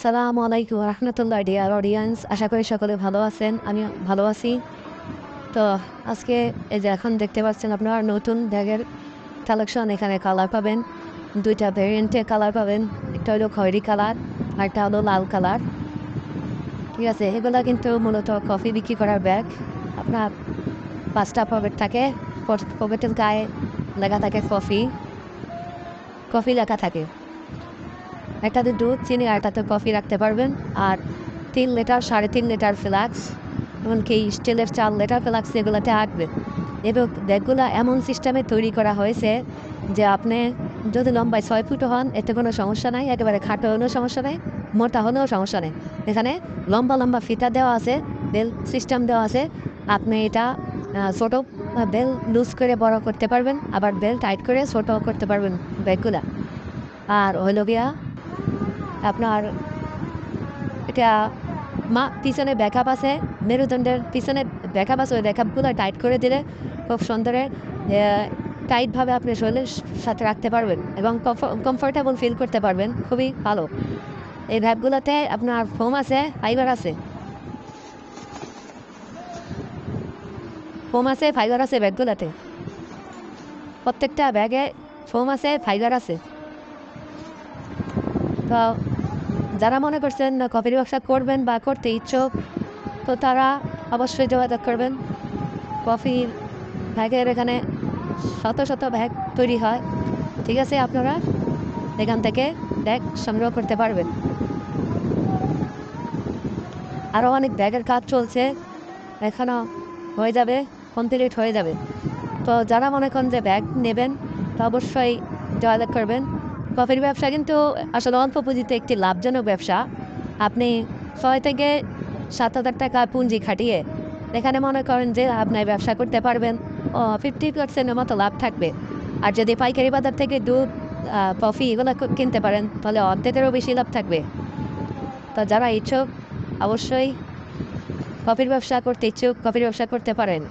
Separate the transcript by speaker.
Speaker 1: সালামু আলাইকুম রহমতুল্লাহ dear audience আশা করি সকলে ভালো আছেন আমি ভালো আছি। তো আজকে এই যে এখন দেখতে পাচ্ছেন আপনারা নতুন ব্যাগের কালেকশন, এখানে কালার পাবেন, দুইটা ভেরিয়েন্টে কালার পাবেন। একটা হলো খয়েরি কালার, আর একটা হলো লাল কালার। ঠিক আছে, এগুলো কিন্তু মূলত কফি বিক্রি করার ব্যাগ। আপনার পাঁচটা পকেট থাকে পকেটের গায়ে লেখা থাকে কফি। কফি লেখা থাকে। একটাতে দুধ, চিনি আর একটাতে কফি রাখতে পারবেন। আর তিন লিটার, সাড়ে তিন লিটার ফ্লাক্স, এমনকি স্টিলের চার লিটার ফ্লাক্স এগুলোতে আঁকবে এবং ব্যাগগুলো এমন সিস্টেমে তৈরি করা হয়েছে যে আপনি যদি লম্বায় ছয় ফুট হন, এতে কোনো সমস্যা নাই, একেবারে খাটো হলেও সমস্যা নেই, মোটা হলেও সমস্যা নেই। এখানে লম্বা লম্বা ফিতা দেওয়া আছে, বেল সিস্টেম দেওয়া আছে। আপনি এটা ছোটো বেল লুজ করে বড় করতে পারবেন, আবার বেল টাইট করে ছোটো করতে পারবেন ব্যাগগুলা। আর হইল গিয়া আপনার এটা মা পিছনে ব্যাকআপ আছে, মেরুদণ্ডের পিছনে ব্যাকআপ আছে, ওই ব্যাকআপগুলো টাইট করে দিলে খুব সুন্দরে টাইটভাবে আপনি শরীরের সাথে রাখতে পারবেন এবং কমফোর্টেবল ফিল করতে পারবেন, খুবই ভালো। এই ব্যাগগুলোতে আপনার ফোম আছে ফাইবার আছে। ফোম আছে ফাইবার আছে ব্যাগগুলোতে প্রত্যেকটা ব্যাগে ফোম আছে ফাইবার আছে। তো যারা মনে করছেন কফির ব্যবসা করবেন বা করতে ইচ্ছুক, তো তারা অবশ্যই যোগাযোগ করবেন। কফির ব্যাগের এখানে শত শত ব্যাগ তৈরি হয়। ঠিক আছে, আপনারা এখান থেকে ব্যাগ সংগ্রহ করতে পারবেন। আরও অনেক ব্যাগের কাজ চলছে। এখনও হয়ে যাবে, কমপ্লিট হয়ে যাবে। তো যারা মনে করেন যে ব্যাগ নেবেন, তো অবশ্যই যোগাযোগ করবেন। কফির ব্যবসা কিন্তু আসলে অল্প পুঁজিতে একটি লাভজনক ব্যবসা। আপনি ছয় থেকে সাত হাজার টাকা পুঁজি খাটিয়ে এখানে মনে করেন যে আপনার ব্যবসা করতে পারবেন ফিফটি পার্সেন্টের মতো লাভ থাকবে। আর যদি পাইকারি বাজার থেকে দুধ কফি এগুলো কিনতে পারেন, তাহলে অর্ধেকেরও বেশি লাভ থাকবে। তো যারা ইচ্ছুক, অবশ্যই কফির ব্যবসা করতে ইচ্ছুক, কফির ব্যবসা করতে পারেন।